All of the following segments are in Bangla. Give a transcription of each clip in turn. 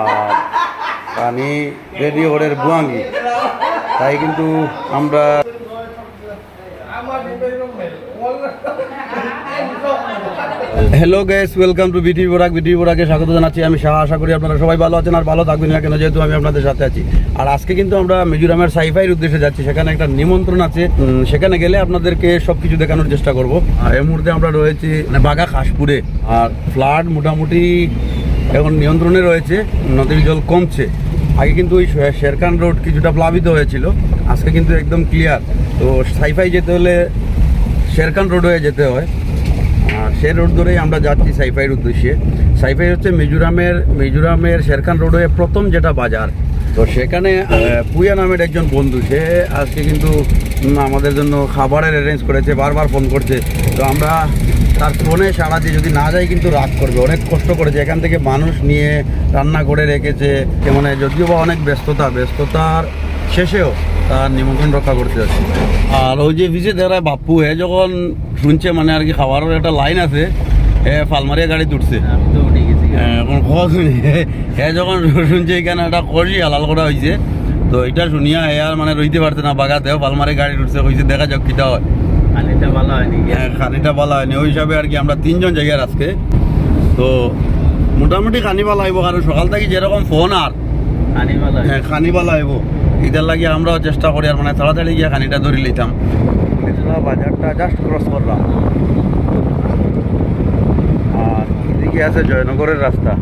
আর পানি রেডি করে বুয়াঙ্গি তাই কিন্তু আমরা হ্যালো গ্যাস ওয়েলকাম টু বিটি বোরাক বিটি বোরাকে স্বাগত জানাচ্ছি। আমি শাহ আশা করি আপনারা সবাই ভালো আছেন আর ভালো থাকবেন না কেন, যেহেতু আমি আপনাদের সাথে আছি। আর আজকে কিন্তু আমরা মিজোরামের সাইফাইয়ের উদ্দেশ্যে যাচ্ছি। সেখানে একটা নিমন্ত্রণ আছে। সেখানে গেলে আপনাদেরকে সব কিছু দেখানোর চেষ্টা করব। আর এই মুহূর্তে আমরা রয়েছি মানে বাগা খাসপুরে। আর ফ্লাড মোটামুটি এখন নিয়ন্ত্রণে রয়েছে। নদীর জল কমছে। আগে কিন্তু ওই শেরখান রোড কিছুটা প্লাবিত হয়েছিল। আজকে কিন্তু একদম ক্লিয়ার তো সাইফাই যেতে হলে শেরখান রোড হয়ে যেতে হয়। আর সে রোড ধরেই আমরা যাচ্ছি সাইফাইয়ের উদ্দেশ্যে। সাইফাই হচ্ছে মিজোরামের মিজোরামের শেরখান রোড প্রথম যেটা বাজার। তো সেখানে পুয়া নামের একজন বন্ধু, সে আজকে কিন্তু আমাদের জন্য খাবারের অ্যারেঞ্জ করেছে, বারবার ফোন করছে। তো আমরা তার ফোনে সারা দিয়ে যদি না যায় কিন্তু রাগ করবে। অনেক কষ্ট করেছে। এখান থেকে মানুষ নিয়ে রান্না করে রেখেছে। মানে যদিও বা অনেক ব্যস্ততা ব্যস্ততার শেষেও তার নিমন্ত্রণ রক্ষা করতে হচ্ছে আর ওই যে ভিজে দেখায় বাপ্পু হে যখন শুনছে মানে আর কি খাবারের একটা লাইন আছে হে ফালমারিয়া গাড়ি তুটছে। হ্যাঁ, এখন খোয়া শুনি? হে যখন শুনছে এখানে একটা করি হালাল করা হয়েছে তো এটা শুনিয়া হে আর মানে রইতে পারছে না। বাগাতেও ফালমারি গাড়ি উঠছে কইছে দেখা যাক কিটা হয়। হ্যাঁ, খানিটা ভালো হয়নি। ওই হিসাবে আর কি আমরা তিনজন জায়গায় আজকে। তো মোটামুটি খানি ভালো হইব কারণ সকাল থেকে যেরকম ফোন আর। হ্যাঁ খানি ভালো হইব। এটার লাগে আমরাও চেষ্টা করি আর মানে তাড়াতাড়ি গিয়ে খানিটা ধরে লইতাম। বাজারটা জাস্ট ক্রস করলাম। আর এদিকে আছে জয়নগরের রাস্তা।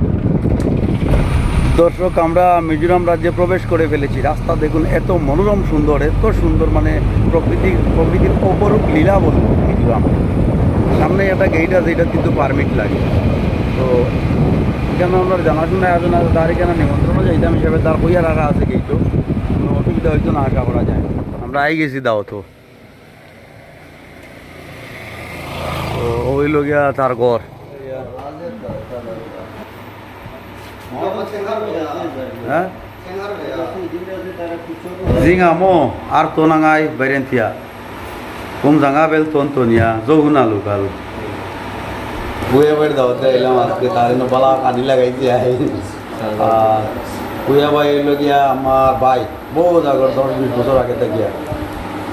দর্শক, আমরা মিজোরাম রাজ্যে প্রবেশ করে ফেলেছি। রাস্তা দেখুন, এত মনোরম সুন্দর, এত সুন্দর মানে প্রকৃতি, প্রকৃতির অপরূপ লীলা বলব মিজোরাম। সামনে একটা গেট আছে এটা কিন্তু পারমিট লাগে। তো এখানে আমরা জানাশোনা আছে তার এখানে নিমন্ত্রণও যাইতাম হিসাবে তার কইয়া রাখা আছে গেটও কোনো অসুবিধা হয়তো না, আশা করা যায়। আমরা আই গেছি দাও তো। তো ওই লগিয়া তার ঘর। হ্যাঁ? জিঙা মো আর তো নাঙাই বাইরেন্তিয়া কুম জাঙা বেল তোন তোনিয়া জহুনা লুকাল। বুয়া বাড়ি দাওয়াতে এলাম আজকে তার জন্য বালা কানি আই আর বুয়া ভাই এলো গিয়া আমার ভাই বহুত আগর দশ বিশ বছর আগে থাকিয়া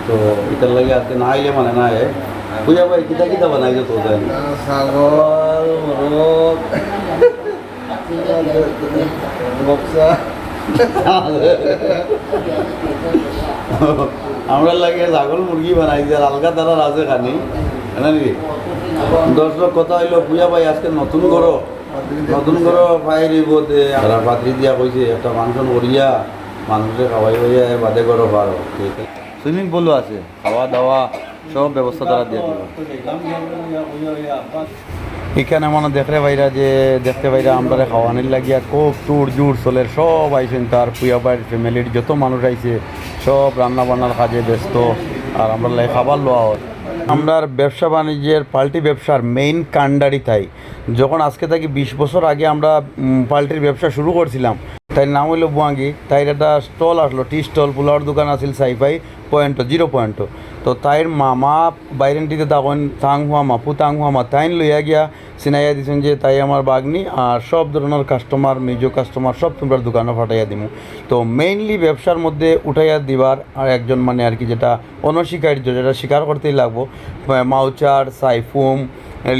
তো এটার লাগে আজকে না আইলে মানে না বুয়া ভাই কিতা কিতা বানাইছে তো জানি? ছাগল বক্সা আমরা লাগে ছাগল মুরগি বানাইছে আলগা তারার আছে খানি। নাকি? দর্শক কথা হইল পূজা ভাই, আজকে নতুন ঘর নতুন ঘর পাই দিব তারা পাত্রি দিয়া কইছে, একটা মাংসন করিয়া মানুষে খাওয়াই হইয়া বাদে করো পারো। সুইমিং পুলও আছে, খাওয়া দাওয়া সব ব্যবস্থা তারা দিয়ে দিব এখানে মনে দেখলে ভাইরা যে, দেখতে ভাইরা আমরা খাওয়ানির লাগিয়া খুব চুর জুর চলের, সব আইসেন তার পুয়া বাড়ির ফ্যামিলির যত মানুষ আইছে, সব রান্না বান্নার কাজে ব্যস্ত, আর আমরা লাই খাবার লওয়া হয়। আমরার ব্যবসা বাণিজ্যের পাল্টি ব্যবসার মেইন কান্ডারি তাই। যখন আজকে থাকি বিশ বছর আগে আমরা পাল্টির ব্যবসা শুরু করছিলাম। তাই নাম হইল বুয়াঙ্গি। তাই একটা স্টল আসলো টি স্টল পোলাওয়ার দোকান আছিল সাইফাই পয়েন্ট জিরো পয়েন্ট তো তাইর মামা বাইরেন্টিতে তখন তাং হুয়া মাপু, তাং হুয়া মা, তাইন লইয়া গিয়া চিনাইয়া দিছেন যে তাই আমার বাগনি আর সব ধরনের কাস্টমার মিজো কাস্টমার সব তোমরা দোকানে ফাটাইয়া দিমু। তো মেইনলি ব্যবসার মধ্যে উঠাইয়া দিবার আর একজন মানে আর কি যেটা অনস্বীকার্য, যেটা স্বীকার করতেই লাগবো মাউচার, সাইফুম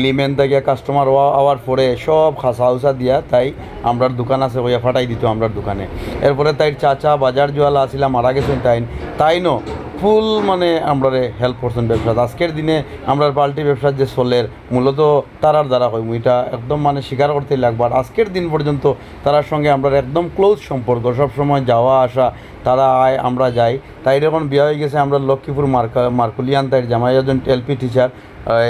লিমেন থেকে কাস্টমার আওয়ার পরে সব খাসা উসা দিয়া তাই আমরার দোকান আছে হইয়া ফাটাই দিত আমরার দোকানে। এরপরে তাই চাচা বাজার জোয়ালা আসিলাম মারা গেছেন তাই তাই তাইনও ফুল মানে আমরা হেল্প করছেন ব্যবসা আজকের দিনে আমরা পাল্টি ব্যবসার যে চলের, মূলত তারার দ্বারা হয়। এটা একদম মানে স্বীকার করতেই লাগবার আজকের দিন পর্যন্ত তারার সঙ্গে আমরা একদম ক্লোজ সম্পর্ক। সব সময় যাওয়া আসা তারা আয়, আমরা যাই। তাই যখন বিয়ে হয়ে গেছে, আমরা লক্ষ্মীপুর মার্কা মার্কুলিয়ান তাই জামাই একজন এলপি টিচার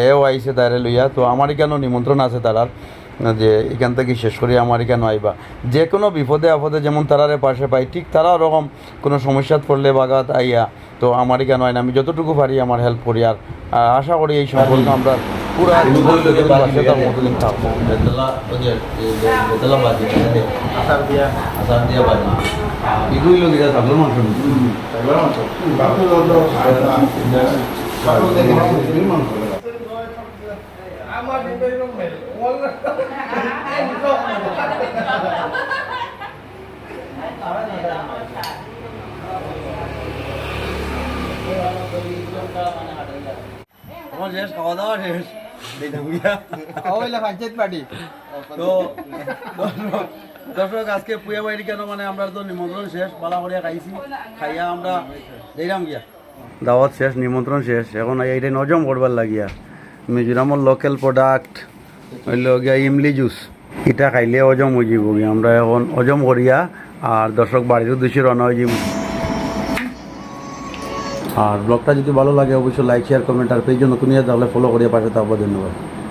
এও আইসে তারে লইয়া। তো আমার এখানেও নিমন্ত্রণ আছে তারার? যে এখান থেকে শেষ করি আমার এখানে আইবা? যে কোনো বিপদে আপদে যেমন তারারে পাশে পাই, ঠিক তারা ওরকম কোনো সমস্যাত পড়লে বাগাত আইয়া, তো আমার এখানে হয় না? আমি যতটুকু পারি আমার হেল্প করি। আর আশা করি এই সম্পর্ক আমরা পুরা জীবন থেকে পাশে তার মতদিন থাকব আচার দিয়া আসার দিয়া বাজি এগুলো লোক এটা থাকল মাংস আমার আমার শেষ খাওয়া দাওয়া শেষ তো দর্শক- আজকে পুয়া বাড়ি কেন মানে আমরা তো নিমন্ত্রণ শেষ পালা করিয়া খাইছি খাইয়া আমরা দিলাম গিয়া। দাওয়াত শেষ নিমন্ত্রণ শেষ। এখন এইটা নজম করবার লাগিয়া। মিজোরামর লোকাল প্রোডাক্ট হইল গিয়া ইমলি জুস এটা খাইলে অজম হয়ে যাব গিয়া। আমরা এখন অজম করিয়া আর দর্শক বাড়ির উদ্দেশ্যে রওনা হয়ে যাব। আর ব্লগটা যদি ভালো লাগে, অবশ্যই লাইক শেয়ার কমেন্ট আর পেজ নতুন তাহলে ফলো করিয়া পাশে থাকব। ধন্যবাদ।